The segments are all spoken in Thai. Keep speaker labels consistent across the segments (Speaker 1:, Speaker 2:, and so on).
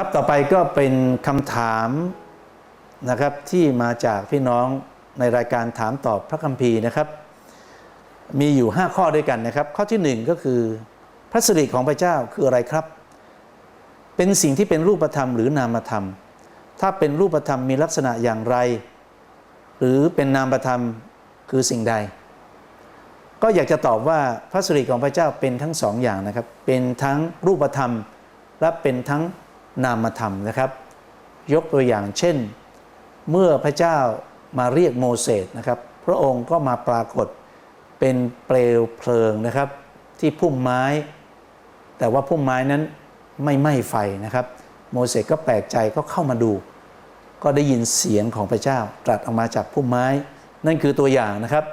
Speaker 1: ครับต่อไปก็เป็นคำถามนะครับที่มาจากพี่น้องในรายการถามตอบพระคัมภีร์นะครับ มีอยู่ 5 ข้อด้วยกันนะครับ ข้อทีหนึ่1 ก็คือ พระสิริของพระเจ้าคืออะไรครับ เป็นสิ่งที่เป็นรูปธรรมหรือนามธรรม ถ้าเป็นรูปธรรมมีลักษณะอย่างไร หรือเป็นนามธรรมคือสิ่งใด ก็อยากจะตอบว่าพระสิริของพระเจ้าเป็นทั้งสองอย่างนะครับ เป็นทั้งรูปธรรมและเป็นทั้ง นามธรรมนะครับ ยกตัวอย่างเช่น เมื่อพระเจ้ามาเรียกโมเสสนะครับ พระองค์ก็มาปรากฏเป็นเปลวเพลิงนะครับ ที่พุ่มไม้ แต่ว่าพุ่มไม้นั้นไม่ไหม้ไฟนะครับ โมเสสก็แปลกใจก็เข้ามาดู ก็ได้ยินเสียงของพระเจ้าตรัสออกมาจากพุ่มไม้ นั่นคือตัวอย่างนะครับ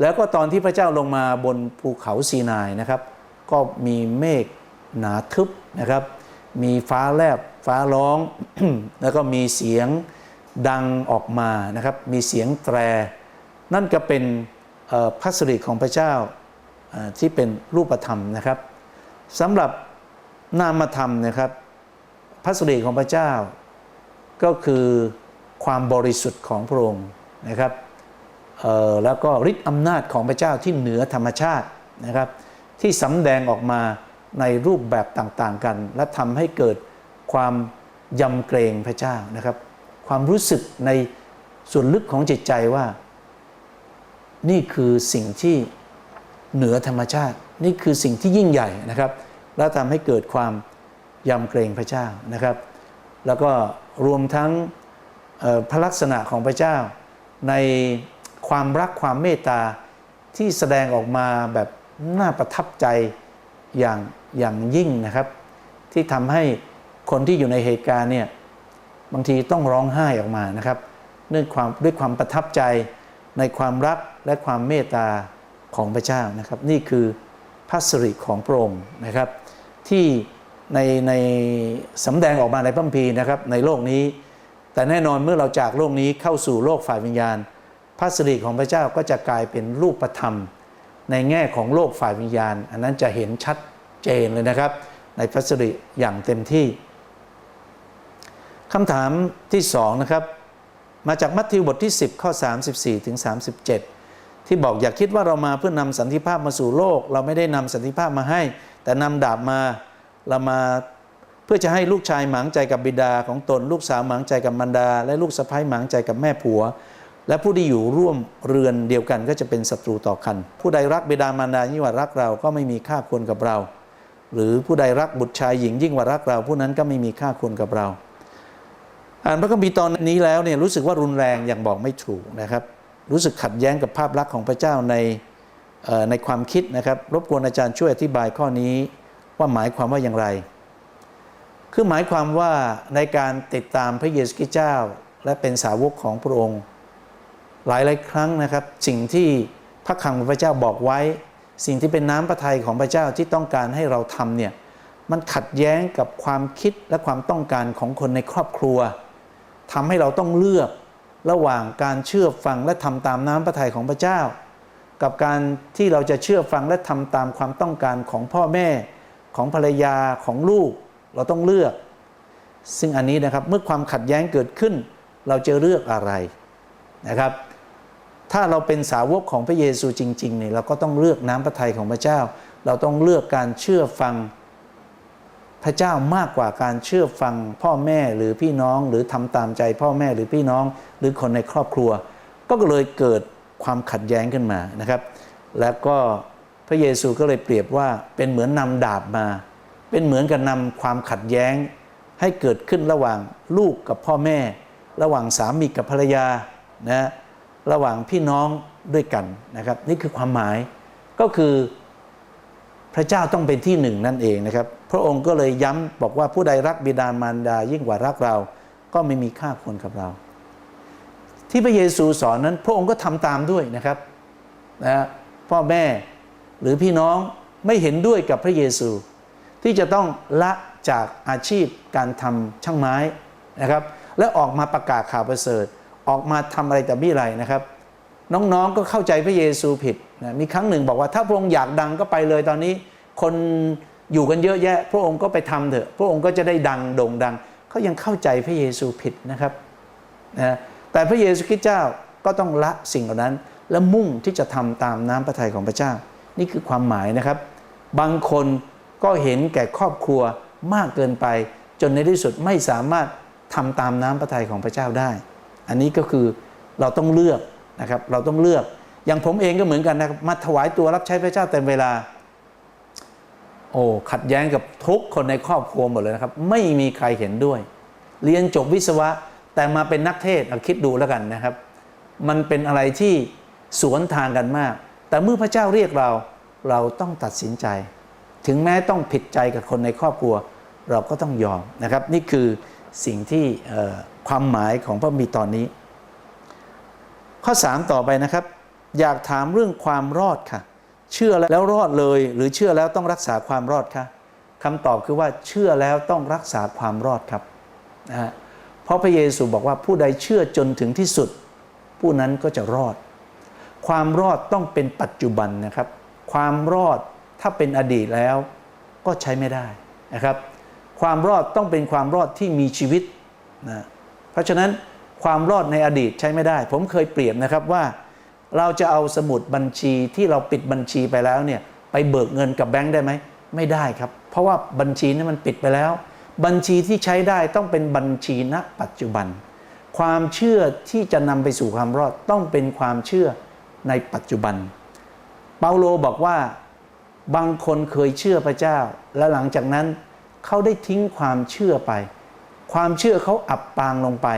Speaker 1: แล้วก็ตอนที่พระเจ้าลงมาบนภูเขาซีนายนะครับ ก็มีเมฆหนาทึบนะครับ มีฟ้าแลบฟ้าร้อง แล้วก็มีเสียงดังออกมานะครับ มีเสียงแตร นั่นก็เป็นพระสิริของพระเจ้าที่เป็นรูปธรรมนะครับสำหรับนามธรรมนะครับพระสิริของพระเจ้า ก็คือความบริสุทธิ์ของพระองค์นะครับแล้วก็ฤทธิ์อำนาจของพระเจ้าที่เหนือธรรมชาตินะครับ ที่สำแดงออกมา ในรูปแบบต่างๆกัน และทำให้เกิดความยำเกรงพระเจ้านะครับ ความรู้สึกในส่วนลึกของจิตใจว่า นี่คือสิ่งที่เหนือธรรมชาติ นี่คือสิ่งที่ยิ่งใหญ่นะครับ และทำให้เกิดความยำเกรงพระเจ้านะครับ แล้วก็รวมทั้งพระลักษณะของพระเจ้า ในความรักความเมตตาที่แสดงออกมาแบบน่าประทับใจ อย่างอย่างยิ่งนะครับ ที่ทำให้คนที่อยู่ในเหตุการณ์เนี่ยบางทีต้องร้องไห้ออกมานะครับเนื่องความด้วยความประทับใจในความรักและความเมตตาของพระเจ้านะครับ นี่คือพระสิริของพระองค์นะครับ ที่ในในสำแดงออกมาในพัมภีนะครับในโลกนี้ แต่แน่นอนเมื่อเราจากโลกนี้เข้าสู่โลกฝ่ายวิญญาณ พระสิริของพระเจ้าก็จะกลายเป็นรูปธรรม ในแง่ของโลกฝ่ายวิญญาณ อันนั้นจะเห็นชัดเจนเลยนะครับ ในพระสิริอย่างเต็มที่คำถามที่สองนะครับ มาจากมัทธิวบทที่ 10 ข้อ 34ถึง37 ที่บอกอย่าคิดว่าเรามาเพื่อนำสันติภาพมาสู่โลก เราไม่ได้นำสันติภาพมาให้ แต่นำดาบมาเรามาเพื่อจะให้ลูกชายหมางใจกับบิดาของตน ลูกสาวหมางใจกับมารดา และลูกสะใภ้หมางใจกับแม่ผัว และผู้ที่อยู่ร่วมเรือนเดียวกันก็จะเป็นศัตรูต่อกัน ผู้ใดรักบิดามารดายิ่งกว่ารักเราก็ไม่มีค่าควรกับเรา หรือผู้ใดรักบุตรชายหญิงยิ่งกว่ารักเรา ผู้นั้นก็ไม่มีค่าควรกับเรา อ่านพระคัมภีร์ตอนนี้แล้วเนี่ยรู้สึกว่ารุนแรงอย่างบอกไม่ถูกนะครับ รู้สึกขัดแย้งกับภาพลักษณ์ของพระเจ้าในในความคิดนะครับ รบกวนอาจารย์ช่วยอธิบายข้อนี้ว่าหมายความว่าอย่างไร คือหมายความว่าในการติดตามพระเยซูคริสต์เจ้า และเป็นสาวกของพระองค์ หลายหลายครั้งนะครับ สิ่งที่พระคำของพระเจ้าบอกไว้ สิ่งที่เป็นน้ำพระทัยของพระเจ้าที่ต้องการให้เราทำเนี่ยมันขัดแย้งกับความคิดและความต้องการของคนในครอบครัวทำให้เราต้องเลือกระหว่างการเชื่อฟังและทำตามน้ำพระทัยของพระเจ้า กับการที่เราจะเชื่อฟังและทำตามความต้องการของพ่อแม่ของภรรยาของลูก เราต้องเลือก ซึ่งอันนี้นะครับเมื่อความขัดแย้งเกิดขึ้น เราจะเลือกอะไรนะครับ ถ้าเราเป็นสาวกของพระเยซูจริงๆเนี่ยเราก็ต้องเลือกน้ำพระทัยของพระเจ้า เราต้องเลือกการเชื่อฟังพระเจ้ามากกว่าการเชื่อฟังพ่อแม่หรือพี่น้องหรือทำตามใจพ่อแม่หรือพี่น้องหรือคนในครอบครัว ก็เลยเกิดความขัดแย้งขึ้นมานะครับ แล้วก็พระเยซูก็เลยเปรียบว่าเป็นเหมือนนำดาบมา เป็นเหมือนกับนำความขัดแย้ง ให้เกิดขึ้นระหว่างลูกกับพ่อแม่ ระหว่างสามีกับภรรยานะ ระหว่างพี่น้องด้วยกันนะครับ นี่คือความหมายก็คือพระเจ้าต้องเป็นที่หนึ่งนั่นเองนะครับ พระองค์ก็เลยย้ำบอกว่าผู้ใดรักบิดามารดายิ่งกว่ารักเรา ก็ไม่มีค่าควรกับเรา ที่พระเยซูสอนนั้น พระองค์ก็ทำตามด้วยนะครับนะพ่อแม่หรือพี่น้องไม่เห็นด้วยกับพระเยซู ที่จะต้องละจากอาชีพการทำช่างไม้นะครับ และออกมาประกาศข่าวประเสริฐ ออกมาทำอะไรแต่ไม่ไรนะครับ น้องๆก็เข้าใจพระเยซูผิดนะมีครั้งหนึ่งบอกว่าถ้าพระองค์อยากดังก็ไปเลยตอนนี้ คนอยู่กันเยอะแยะ พระองค์ก็ไปทำเถอะ พระองค์ก็จะได้ดังโด่งดังเขายังเข้าใจพระเยซูผิดนะครับนะแต่พระเยซูคริสต์เจ้าก็ต้องละสิ่งเหล่านั้น และมุ่งที่จะทำตามน้ำพระทัยของพระเจ้า นี่คือความหมายนะครับ บางคนก็เห็นแก่ครอบครัวมากเกินไป จนในที่สุดไม่สามารถทำตามน้ำพระทัยของพระเจ้าได้ อันนี้ก็คือเราต้องเลือกนะครับ เราต้องเลือก อย่างผมเองก็เหมือนกันนะครับ มาถวายตัวรับใช้พระเจ้าเต็มเวลา โอ้ขัดแย้งกับทุกคนในครอบครัวหมดเลยนะครับ ไม่มีใครเห็นด้วย เรียนจบวิศวะแต่มาเป็นนักเทศเอาคิดดูแล้วกันนะครับ มันเป็นอะไรที่สวนทางกันมาก แต่เมื่อพระเจ้าเรียกเราเราต้องตัดสินใจ ถึงแม้ต้องผิดใจกับคนในครอบครัว เราก็ต้องยอมนะครับ นี่คือสิ่งที่ ความหมายของพระมีตอนนี้ ข้อ 3 ต่อไปนะครับ อยากถามเรื่องความรอดค่ะ เชื่อแล้วรอดเลย หรือเชื่อแล้วต้องรักษาความรอดคะคำตอบคือว่าเชื่อแล้วต้องรักษาความรอดครับนะฮะเพราะพระเยซูบอกว่าผู้ใดเชื่อจนถึงที่สุด ผู้นั้นก็จะรอด ความรอดต้องเป็นปัจจุบันนะครับ ความรอดถ้าเป็นอดีตแล้วก็ใช้ไม่ได้นะครับ ความรอดต้องเป็นความรอดที่มีชีวิตนะ เพราะฉะนั้นความรอดในอดีตใช้ไม่ได้ ผมเคยเปรียบนะครับว่า เราจะเอาสมุดบัญชีที่เราปิดบัญชีไปแล้วเนี่ยไปเบิกเงินกับแบงค์ได้ไหมไม่ได้ครับ เพราะว่าบัญชีนั้นมันปิดไปแล้ว บัญชีที่ใช้ได้ต้องเป็นบัญชีณปัจจุบัน ความเชื่อที่จะนำไปสู่ความรอดต้องเป็นความเชื่อในปัจจุบัน เปาโลบอกว่าบางคนเคยเชื่อพระเจ้า และหลังจากนั้นเขาได้ทิ้งความเชื่อไป ความเชื่อเขาอับปางลงไป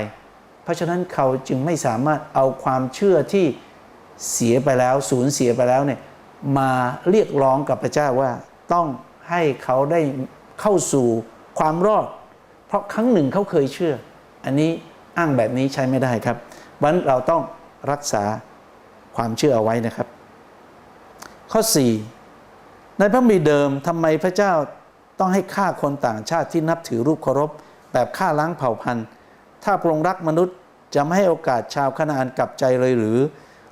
Speaker 1: เพราะฉะนั้นเขาจึงไม่สามารถเอาความเชื่อที่เสียไปแล้วสูญเสียไปแล้วเนี่ยมาเรียกร้องกับพระเจ้าว่าต้องให้เขาได้เข้าสู่ความรอด เพราะครั้งหนึ่งเขาเคยเชื่อ อันนี้อ้างแบบนี้ใช้ไม่ได้ครับวันเราต้องรักษาความเชื่อเอาไว้นะครับ ข้อ 4 ในพระมีเดิมทำไมพระเจ้าต้องให้ฆ่าคนต่างชาติที่นับถือรูปเคารพ แบบฆ่าล้างเผ่าพันธุ์ ถ้าพระองค์รักมนุษย์จะไม่ให้โอกาสชาวคณาอันกลับใจเลยหรือ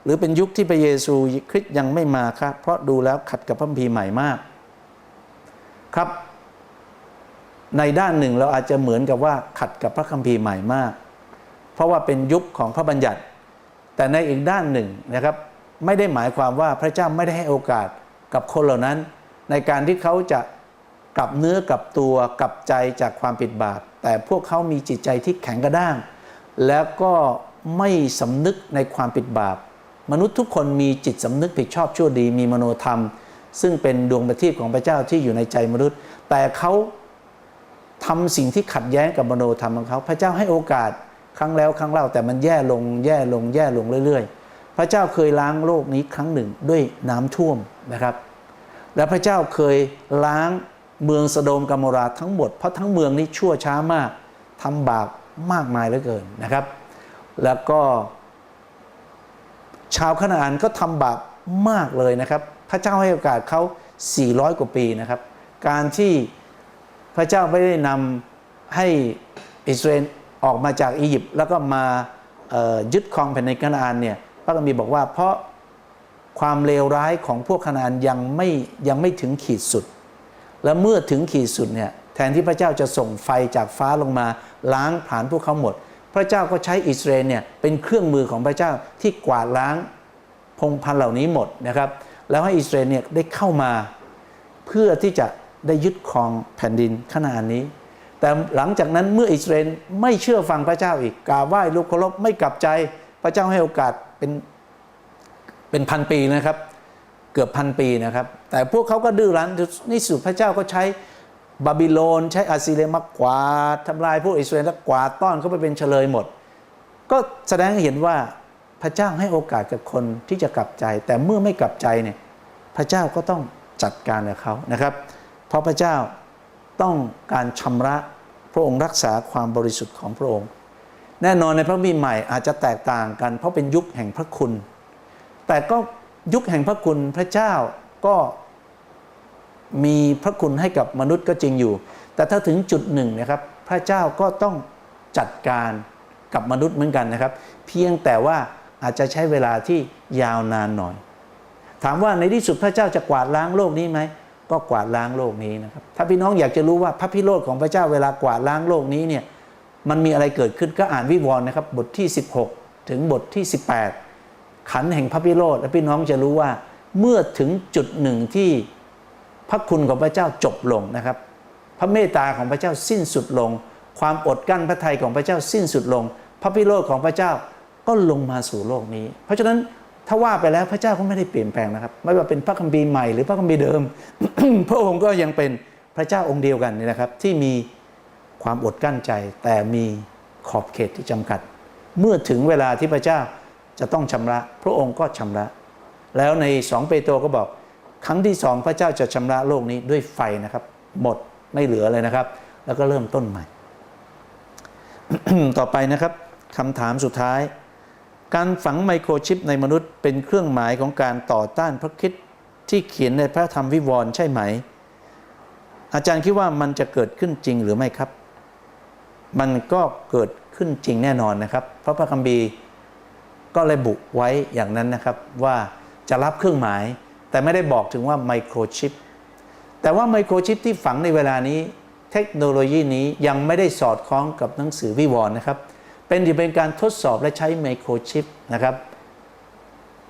Speaker 1: หรือเป็นยุคที่พระเยซูคริสต์ยังไม่มาครับ เพราะดูแล้วขัดกับพระคัมภีร์ใหม่มาก ครับ ในด้านหนึ่งเราอาจจะเหมือนกับว่าขัดกับพระคัมภีร์ใหม่มาก เพราะว่าเป็นยุคของพระบัญญัติ แต่ในอีกด้านหนึ่งนะครับไม่ได้หมายความว่าพระเจ้าไม่ได้ให้โอกาสกับคนเหล่านั้น ในการที่เขาจะกลับเนื้อกลับตัวกลับใจจากความผิดบาป แต่พวกเขามีจิตใจที่แข็งกระด้าง แล้วก็ไม่สำนึกในความผิดบาป มนุษย์ทุกคนมีจิตสำนึกผิดชอบชั่วดีมีมโนธรรม ซึ่งเป็นดวงประทีปของพระเจ้าที่อยู่ในใจมนุษย์ แต่เขาทำสิ่งที่ขัดแย้งกับมโนธรรมของเขา พระเจ้าให้โอกาสครั้งแล้วครั้งเล่าแต่มันแย่ลงแย่ลงแย่ลงเรื่อย ๆ พระเจ้าเคยล้างโลกนี้ครั้งหนึ่งด้วยน้ำท่วมนะครับ และพระเจ้าเคยล้าง เมืองสโดมกามโมราทั้งหมด เพราะทั้งเมืองนี้ชั่วช้ามากทำบาปมากมายเหลือเกินนะครับ แล้วก็ ชาวคณาอันก็ทำบาปมากเลยนะครับ พระเจ้าให้โอกาสเขา 400 กว่าปีนะครับ การที่พระเจ้าไม่ได้นำให้อิสราเอลออกมาจากอียิปต์แล้วก็มายึดครองแผ่นดินคณาอันเนี่ยพระคัมภีร์บอกว่าเพราะความเลวร้ายของพวกคณาอันยังไม่ยังไม่ถึงขีดสุด และเมื่อถึงขีดสุดเนี่ยแทนที่พระเจ้าจะส่งไฟจากฟ้าลงมา ล้างผ่านพวกเขาหมด พระเจ้าก็ใช้อิสราเอลเนี่ยเป็นเครื่องมือของพระเจ้าที่กวาดล้างพงพันเหล่านี้หมดนะครับ แล้วให้อิสราเอลเนี่ยได้เข้ามา เพื่อที่จะได้ยึดครองแผ่นดินขนาดนี้ แต่หลังจากนั้นเมื่ออิสราเอลไม่เชื่อฟังพระเจ้าอีกกราบไหว้ลูกเคารพไม่กลับใจ พระเจ้าให้โอกาสเป็นเป็นพันปีนะครับ เกือบพันปีนะครับ แต่พวกเขาก็ดื้อรั้นนี่สุดพระเจ้าก็ใช้บาบิโลน ใช้อาซีเรียมากวาดทำลายพวกอิสราเอลกวาดต้อนเขาไปเป็นเฉลยหมด ก็แสดงให้เห็นว่าพระเจ้าให้โอกาสกับคนที่จะกลับใจ แต่เมื่อไม่กลับใจเนี่ยพระเจ้าก็ต้องจัดการกับเขานะครับ เพราะพระเจ้าต้องการชำระพระองค์รักษาความบริสุทธิ์ของพระองค์ แน่นอนในพระมีใหม่อาจจะแตกต่างกัน เพราะเป็นยุคแห่งพระคุณ แต่ก็ ยุคแห่งพระคุณพระเจ้าก็มีพระคุณให้กับมนุษย์ก็จริงอยู่ แต่ถ้าถึงจุดหนึ่งนะครับ พระเจ้าก็ต้องจัดการกับมนุษย์เหมือนกันนะครับ เพียงแต่ว่าอาจจะใช้เวลาที่ยาวนานหน่อย ถามว่าในที่สุดพระเจ้าจะกวาดล้างโลกนี้ไหมก็กวาดล้างโลกนี้นะครับ ถ้าพี่น้องอยากจะรู้ว่าพระพิโรธของพระเจ้าเวลากวาดล้างโลกนี้เนี่ยมันมีอะไรเกิดขึ้นก็อ่านวิวรณ์นะครับ บทที่ 16 ถึงบทที่ 18 ขันแห่งพระพิโรธและพี่น้องจะรู้ว่าเมื่อถึงจุดหนึ่งที่พระคุณของพระเจ้าจบลงนะครับ พระเมตตาของพระเจ้าสิ้นสุดลง ความอดกั้นพระทัยของพระเจ้าสิ้นสุดลง พระพิโรธของพระเจ้าก็ลงมาสู่โลกนี้ เพราะฉะนั้นถ้าว่าไปแล้วพระเจ้าก็ไม่ได้เปลี่ยนแปลงนะครับ ไม่ว่าเป็นพระคัมภีร์ใหม่หรือพระคัมภีร์เดิม พระองค์ก็ยังเป็นพระเจ้าองค์เดียวกันนี่นะครับ ที่มีความอดกั้นใจแต่มีขอบเขตที่จำกัด เมื่อถึงเวลาที่พระเจ้า จะต้องชำระ พระองค์ก็ชำระ แล้วในสองเปโตรก็บอก ครั้งที่สองพระเจ้าจะชำระโลกนี้ด้วยไฟนะครับ หมดไม่เหลือเลยนะครับ แล้วก็เริ่มต้นใหม่ ต่อไปนะครับคำถามสุดท้าย การฝังไมโครชิปในมนุษย์เป็นเครื่องหมายของการต่อต้านพระคิดที่เขียนในพระธรรมวิวรณ์ใช่ไหม อาจารย์คิดว่ามันจะเกิดขึ้นจริงหรือไม่ครับ มันก็เกิดขึ้นจริงแน่นอนนะครับ เพราะพระคัมภีร์ ก็ระบุไว้อย่างนั้นนะครับว่าจะรับเครื่องหมาย แต่ไม่ได้บอกถึงว่าไมโครชิปแต่ว่าไมโครชิปที่ฝังในเวลานี้ เทคโนโลยีนี้ยังไม่ได้สอดคล้องกับหนังสือวิวรณ์นะครับ เป็นที่เป็นการทดสอบและใช้ไมโครชิปนะครับ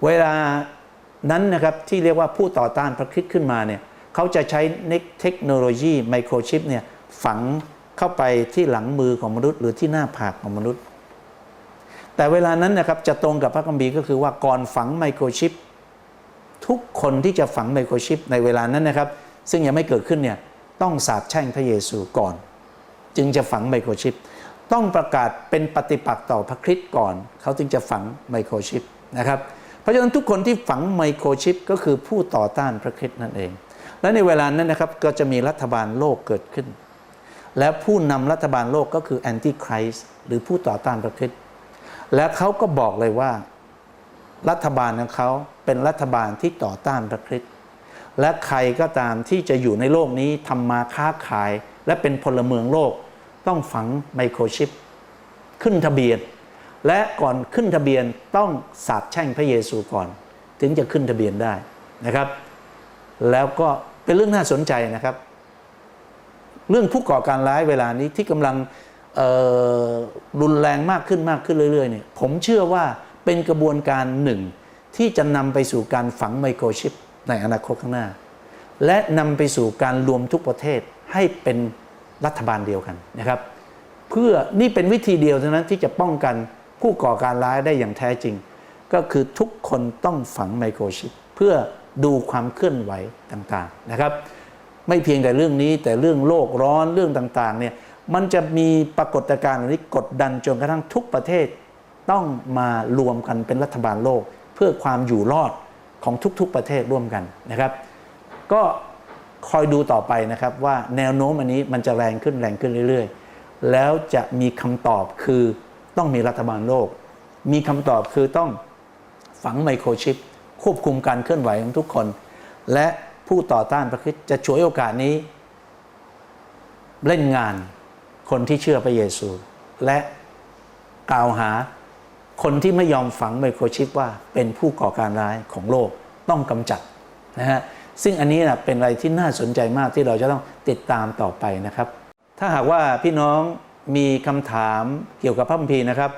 Speaker 1: เวลานั้นนะครับที่เรียกว่าผู้ต่อต้านพระคริสต์ขึ้นมาเนี่ยเขาจะใช้เทคโนโลยีไมโครชิปเนี่ยฝังเข้าไปที่หลังมือของมนุษย์ หรือที่หน้าผากของมนุษย์ แต่เวลานั้นนะครับจะตรงกับพระคัมภีร์ก็คือว่าก่อนฝังไมโครชิป ทุกคนที่จะฝังไมโครชิปในเวลานั้นนะครับ ซึ่งยังไม่เกิดขึ้นเนี่ยต้องสาบแช่งพระเยซูก่อน จึงจะฝังไมโครชิป ต้องประกาศเป็นปฏิปักษ์ต่อพระคริสต์ก่อน เขาจึงจะฝังไมโครชิปนะครับเพราะฉะนั้นทุกคนที่ฝังไมโครชิป ก็คือผู้ต่อต้านพระคริสต์นั่นเอง และในเวลานั้นนะครับก็จะมีรัฐบาลโลกเกิดขึ้น และผู้นำรัฐบาลโลกก็คือแอนติคริสต์หรือผู้ต่อต้านพระคริสต์ และเขาก็บอกเลยว่า รัฐบาลของเขาเป็นรัฐบาลที่ต่อต้านพระคริสต์และใครก็ตามที่จะอยู่ในโลกนี้ทำมาค้าขาย และเป็นพลเมืองโลก ต้องฝังไมโครชิป ขึ้นทะเบียน และก่อนขึ้นทะเบียนต้องสาบแช่งพระเยซูก่อน ถึงจะขึ้นทะเบียนได้นะครับ แล้วก็เป็นเรื่องน่าสนใจนะครับ เรื่องผู้ก่อการร้ายเวลานี้ที่กำลัง รุนแรงมากขึ้นมากขึ้นเรื่อยๆเนี่ยผมเชื่อว่าเป็นกระบวนการหนึ่ง ที่จะนำไปสู่การฝังไมโครชิปในอนาคตข้างหน้า และนำไปสู่การรวมทุกประเทศให้เป็นรัฐบาลเดียวกันนะครับ เพื่อนี่เป็นวิธีเดียวเท่านั้นที่จะป้องกันผู้ก่อการร้ายได้อย่างแท้จริง ก็คือทุกคนต้องฝังไมโครชิปเพื่อดูความเคลื่อนไหวต่างๆนะครับ ไม่เพียงแต่เรื่องนี้แต่เรื่องโลกร้อนเรื่องต่างๆเนี่ย มันจะมีปรากฏการณ์นี้กดดันจนกระทั่งทุกประเทศต้องมารวมกันเป็นรัฐบาลโลก เพื่อความอยู่รอดของทุกๆประเทศร่วมกันนะครับ ก็คอยดูต่อไปนะครับว่าแนวโน้มอันนี้มันจะแรงขึ้นแรงขึ้นเรื่อย ๆ แล้วจะมีคำตอบคือต้องมีรัฐบาลโลก มีคำตอบคือต้องฝังไมโครชิป ควบคุมการเคลื่อนไหวของทุกคน และผู้ต่อต้านพระคริสต์จะฉวยโอกาสนี้ เล่นงาน คนที่เชื่อพระเยซู และกล่าวหาคนที่ไม่ยอมฝังไมโครชิปว่าเป็นผู้ก่อการร้ายของโลกต้องกำจัดนะฮะซึ่งอันนี้นะเป็นอะไรที่น่าสนใจมากที่เราจะต้องติดตามต่อไปนะครับ ถ้าหากว่าพี่น้องมีคำถามเกี่ยวกับพระคัมภีร์นะครับ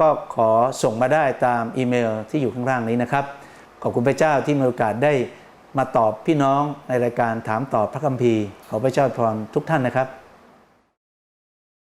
Speaker 1: ก็ขอส่งมาได้ตามอีเมลที่อยู่ข้างล่างนี้นะครับ ขอบคุณพระเจ้าที่มีโอกาสได้มาตอบพี่น้องในรายการถามตอบพระคัมภีร์ขอพระเจ้าพรทุกท่านนะครับ